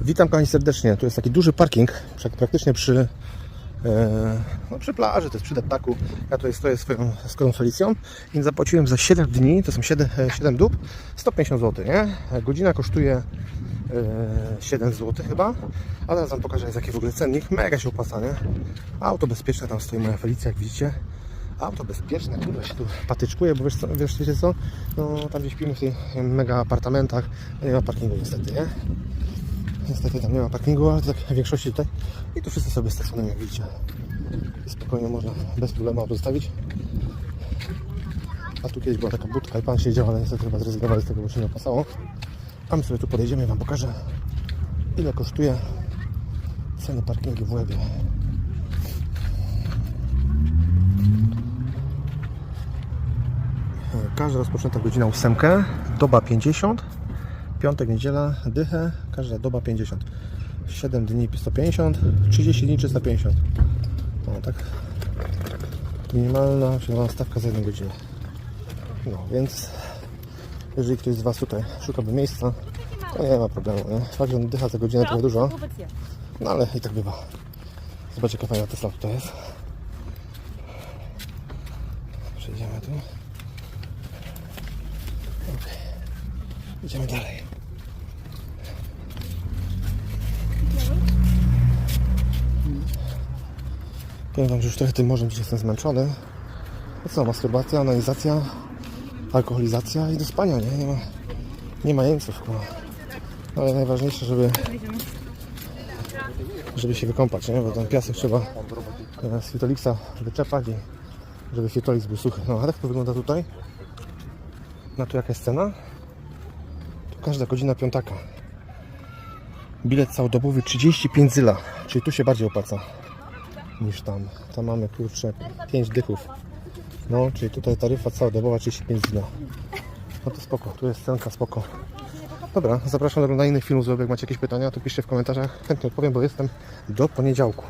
Witam Pani serdecznie. Tu jest taki duży parking, prak- praktycznie przy, e, no przy plaży, to jest przy deptaku. Ja tutaj stoję swoją swoją Felicją i zapłaciłem za 7 dni, to są 7, e, 7 dób, 150 zł, nie? Godzina kosztuje e, 7 zł chyba, a teraz Wam pokażę jest jaki w ogóle cennik. Mega się opłaca, nie? Auto bezpieczne, tam stoi moja Felicja, jak widzicie. Auto bezpieczne, kurwa się tu patyczkuje, bo wiesz co, wiesz, wiecie co? No tam gdzie śpimy w tych mega apartamentach, no nie ma parkingu niestety, nie? Niestety tam nie ma parkingu, ale tak w większości tutaj. I tu wszyscy sobie stacjonują, jak widzicie. Spokojnie można bez problemu auto zostawić. A tu kiedyś była taka budka i pan siedział, ale niestety chyba zrezygnowali z tego, bo się nie opłacało. A my sobie tu podejdziemy i wam pokażę, ile kosztuje ceny parkingu w łebie. Każda rozpoczęta godzina 8, doba 50, piątek, niedziela, dychę, każda doba 50. 7 dni 150, 30 dni 350. No tak. Minimalna przyjmowana stawka za 1 godzinę. No więc jeżeli ktoś z Was tutaj szukałby miejsca, to nie ma problemu. Nie? Fakt, że dycha za godzinę nie dużo, no ale i tak bywa. Zobaczcie jaka fajna Tesla tutaj jest. Przejdziemy tu. Okej. Idziemy dalej. Powiem Wam, że już trochę tym morzem dzisiaj jestem zmęczony. No co, masturbacja, analizacja, alkoholizacja i do spania, nie? Nie ma, nie ma jeńców, kurwa. Ale najważniejsze, żeby żeby się wykąpać, nie? Bo ten piasek trzeba e, z Fitoliksa wyczepać i żeby Fitolix był suchy. No a tak to wygląda tutaj. Na tu jaka jest cena? Tu każda godzina piątaka. Bilet całodobowy 35 zyla, czyli tu się bardziej opłaca niż tam. Tam mamy kurczę 5 dychów. No, czyli tutaj taryfa całodobowa 35 zyla. No to spoko, tu jest cenka spoko. Dobra, zapraszam do oglądania innych filmów, jak macie jakieś pytania, to piszcie w komentarzach. Chętnie odpowiem, bo jestem do poniedziałku.